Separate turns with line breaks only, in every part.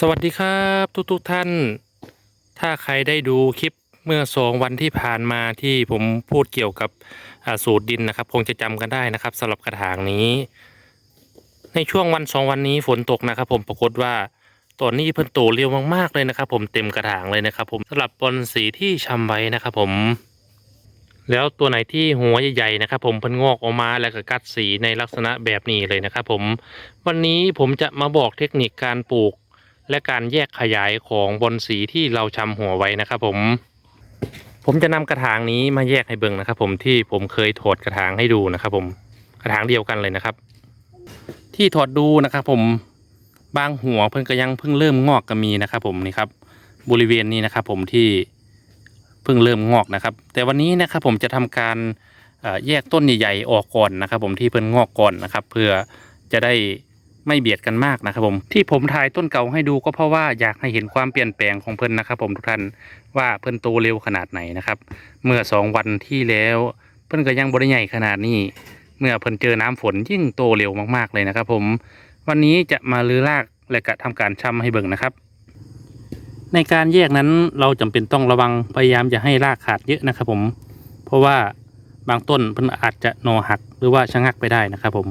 สวัสดีครับทุกๆทท่าน ถ้าใครได้ดูคลิปเมื่อสองวันที่ผ่านมาที่ผมพูดเกี่ยวกับสูตรดินนะครับ คงจะจำกันได้นะครับสำหรับกระถางนี้ ในช่วงวันสองวันนี้ฝนตกนะครับ ผมปรากฏว่าตอนนี้เพิ่นโตเร็วมากๆเลยนะครับ ผมเต็มกระถางเลยนะครับ ผมสำหรับบอลสีที่ชำไว้นะครับ ผม แล้วตัวไหนที่หัวใหญ่ๆนะครับ ผมเพิ่นงอกออกมาแล้วก็กัดสีในลักษณะแบบนี้เลยนะครับ ผม วันนี้ผมจะมาบอกเทคนิคการปลูก และการแยกขยายของบอนสีที่เราชำหัวไว้นะครับผม ผมจะนำกระถางนี้มาแยกให้เบิ่งนะครับ ผมที่ผมเคยถอดกระถางให้ดูนะครับ ผมกระถางเดียวกันเลยนะครับ ที่ถอดดูนะครับผมบางหัวเพิ่งก็ยังเพิ่งเริ่มงอกก็มีนะครับ ผมนี่ครับ บริเวณนี้นะครับ ผมที่เพิ่งเริ่มงอกนะครับ แต่วันนี้นะครับผมจะทำการแยกต้นใหญ่ๆออกก่อนนะครับ ผมที่เพิ่งงอกก่อนนะครับ เพื่อจะได้ ไม่เบียดกันมากนะครับผมที่ผมถ่ายต้นเก่าให้ดูก็เพราะว่าอยากให้เห็นความเปลี่ยนแปลงของเพิ่นนะครับ ผมทุกท่านว่าเพิ่นโตเร็วขนาดไหนนะครับ เมื่อสองวันที่แล้ว เพิ่นก็ยังบริใหญ่ขนาดนี้ เมื่อเพิ่นเจอน้ำฝนยิ่งโตเร็วมากๆเลยนะครับ ผมวันนี้จะมาลือรากและก็ทำการช่ำให้เบิ่งนะครับ ในการแยกนั้นเราจำเป็นต้องระวังพยายามอย่าให้รากขาดเยอะนะครับ ผม เพราะว่าบางต้นเพิ่นอาจจะโนหักหรือว่าชะงักไปได้นะครับ ผม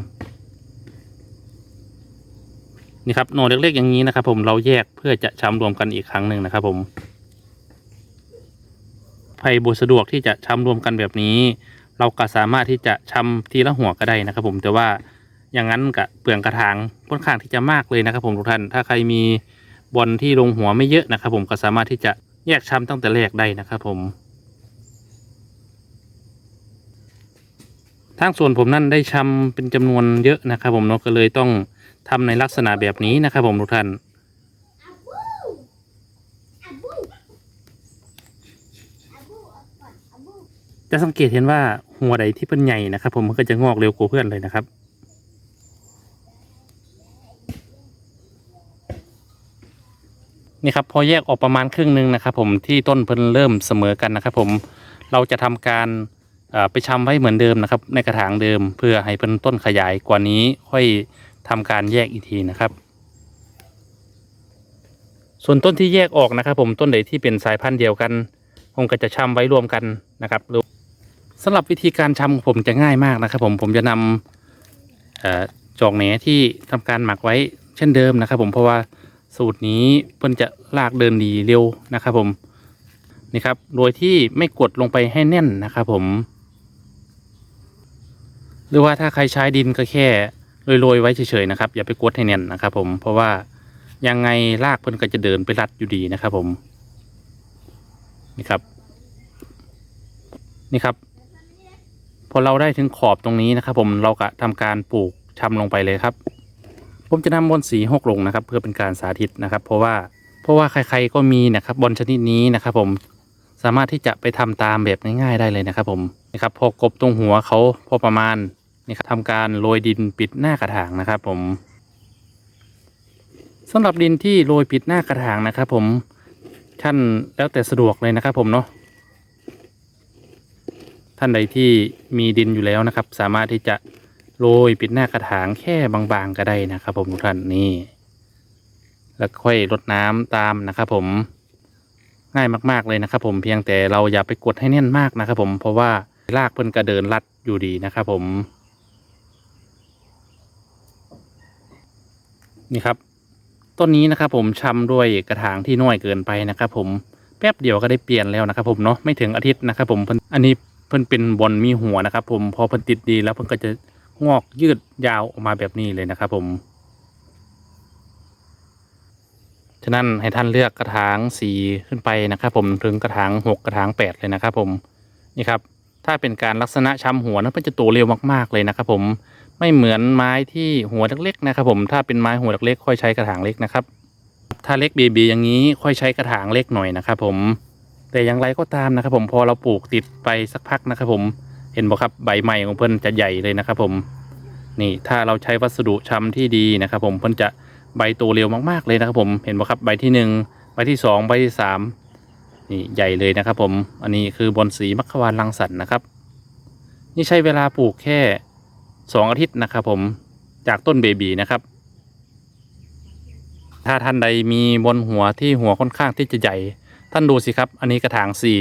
นี่ครับโหนดเล็กๆอย่างนี้นะครับผมเราแยกเพื่อจะช้ำรวมกันอีกครั้งหนึ่งนะครับผมใครบสะดวกที่จะช้ำรวมกันแบบนี้ เราก็สามารถที่จะช้ำทีละหัวก็ได้นะครับ ผมแต่ว่าอย่างนั้นกับเปลืองกระถางค่อนข้างที่จะมากเลยนะครับ ผมทุกท่านถ้าใครมีบอลที่ลงหัวไม่เยอะนะครับ ผมก็สามารถที่จะแยกช้ำตั้งแต่แรกได้นะครับผมทางส่วนผมนั่นได้ช้ำเป็นจำนวนเยอะนะครับ ผมเนาะก็เลยต้อง ทำในลักษณะแบบนี้นะครับผมทุกท่าน จะสังเกตเห็นว่าหัวใดที่เป็นใหญ่นะครับ ผมมันก็จะงอกเร็วกว่าเพื่อนเลยนะครับนี่ครับพอแยกออกประมาณครึ่งหนึ่งนะครับผมที่ต้นเพิ่นเริ่มเสมอกันนะครับผมเราจะทำการไปชำไว้เหมือนเดิมนะครับ ในกระถางเดิมเพื่อให้เพิ่นต้นขยายกว่านี้ค่อย ทำการแยกอีกทีนะครับ ส่วนต้นที่แยกออกนะครับ ผมต้นไหนที่เป็นสายพันธุ์เดียวกันผมก็จะชำไว้รวมกันนะครับหรือสำหรับวิธีการชำของผมจะง่ายมากนะครับ ผมผมจะนำจอกแหนที่ทำการหมักไว้เช่นเดิมนะครับ ผมเพราะว่าสูตรนี้เพิ่นจะลากเดินดีเร็วนะครับ ผมนี่ครับโดยที่ไม่กดลงไปให้แน่นนะครับ ผม หรือว่าถ้าใครใช้ดินก็แค่ โรยๆไว้เฉยๆนะครับ อย่าไปกดให้แน่นนะครับ ผมเพราะว่ายังไงรากเพิ่นก็จะเดินไปรัดอยู่ดีนะครับ ผมนี่ครับ นี่ครับ พอเราได้ถึงขอบตรงนี้นะครับ ผมเราก็ทำการปลูกชำลงไปเลยครับ ผมจะนำบอลสีหกลงนะครับ เพื่อเป็นการสาธิตนะครับ เพราะว่าเพราะว่าใครๆก็มีนะครับบอลชนิดนี้นะครับ ผมสามารถที่จะไปทำตามแบบง่ายๆได้เลยนะครับ ผมนะครับ พอกบตรงหัวเขาพอประมาณ นี่ครับทำการโรยดินปิดหน้ากระถางนะครับ ผมสำหรับดินที่โรยปิดหน้ากระถางนะครับ ผมท่านแล้วแต่สะดวกเลยนะครับ ผมเนาะท่านใดที่มีดินอยู่แล้วนะครับ สามารถที่จะโรยปิดหน้ากระถางแค่บางๆก็ได้นะครับ ผมทุกท่านนี่ แล้วค่อยรดน้ำตามนะครับ ผมง่ายมากๆเลยนะครับ ผมเพียงแต่เราอย่าไปกดให้แน่นมากนะครับ ผมเพราะว่ารากเพิ่นกระเดินลัดอยู่ดีนะครับ ผม นี่ครับ ต้นนี้นะครับผมชำด้วยกระถางที่น้อยเกินไปนะครับ ผมแป๊บเดียวก็ได้เปลี่ยนแล้วนะครับ ผมเนาะไม่ถึงอาทิตย์นะครับ ผมอันนี้เพิ่นเป็นบอลมีหัวนะครับ ผมพอเพิ่นติดดีแล้วเพิ่นก็จะงอกยืดยาวออกมาแบบนี้เลยนะครับ ผมฉะนั้นให้ท่านเลือกกระถางสีขึ้นไปนะครับ ผมถึงกระถางหกกระถางแปดเลยนะครับ ผมนี่ครับ ถ้าเป็นการลักษณะช้ำหัวนั้นมันจะโตเร็วมากๆเลยนะครับ ผม ไม่เหมือนไม้ที่หัวเล็กๆนะครับผมถ้าเป็นไม้หัวเล็กๆค่อยใช้กระถางเล็กนะครับ ถ้าเล็กเบีบีอย่างนี้ค่อยใช้กระถางเล็กหน่อยนะครับผมแต่อย่างไรก็ตามนะครับ ผมพอเราปลูกติดไปสักพักนะครับ ผมเห็นบอกครับใบใหม่ของเพิ่นจะใหญ่เลยนะครับ ผมนี่ถ้าเราใช้วัสดุชำที่ดีนะครับ ผมเพิ่นจะใบโตเร็วมากๆเลยนะครับ ผมเห็นบอกครับใบที่หนึ่งใบที่สองใบที่สามนี่ใหญ่เลยนะครับ ผมอันนี้คือบอนสีมัคควานรังสรรค์นะครับ นี่ใช้เวลาปลูกแค่ สองอาทิตย์นะครับผมจากต้นเบบีนะครับ ถ้าท่านใดมีบนหัวที่หัวค่อนข้างที่จะใหญ่ ท่านดูสิครับ อันนี้กระถางสี่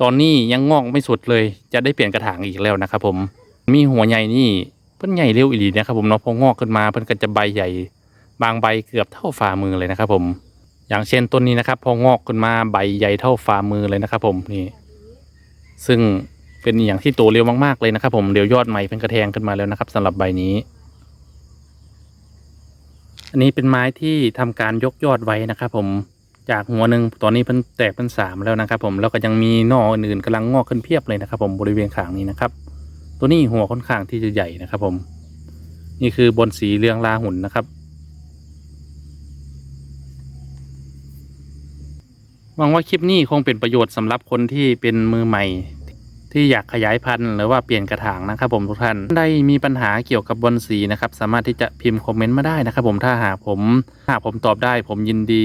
ตอนนี้ยังงอกไม่สุดเลย จะได้เปลี่ยนกระถางอีกแล้วนะครับผมมีหัวใหญ่นี่เพิ่นใหญ่เร็วอีหลีนะครับผมเนาะพองอกขึ้นมาเพิ่นก็จะใบใหญ่ บางใบเกือบเท่าฝ่ามือเลยนะครับผม อย่างเช่นต้นนี้นะครับพองอกขึ้นมาใบใหญ่เท่าฝ่ามือเลยนะครับผมนี่ ซึ่ง เป็นอย่างที่โตเร็วมากๆเลยนะครับ ผมเดี๋ยวยอดใหม่เป็นกระแทงขึ้นมาแล้วนะครับสำหรับใบนี้ อันนี้เป็นไม้ที่ทำการยกยอดไว้นะครับ ผมจากหัวหนึ่งตอนนี้เพิ่นแตกเป็นสามแล้วนะครับ ผมแล้วก็ยังมีน่ออื่นๆกำลังงอกขึ้นเพียบเลยนะครับ ผมบริเวณขางนี้นะครับ ตัวนี้หัวค่อนข้างที่จะใหญ่นะครับ ผม นี่คือบนสีเรืองลาหุ่นนะครับหวังว่าคลิปนี้คงเป็นประโยชน์สำหรับคนที่เป็นมือใหม่ ที่อยากขยายพันธุ์หรือว่าเปลี่ยนกระถางนะครับผมทุกท่านได้มีปัญหาเกี่ยวกับบอลสีนะครับสามารถที่จะพิมพ์คอมเมนต์มาได้นะครับผมถ้าหากผมถ้าหากผมตอบได้ ผมยินดี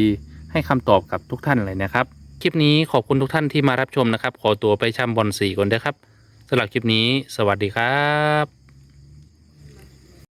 ให้คำตอบกับทุกท่านเลยนะครับ คลิปนี้ขอบคุณทุกท่านที่มารับชมนะครับ ขอตัวไปช่ำบอลสีก่อนเด้อครับสำหรับคลิปนี้ สวัสดีครับ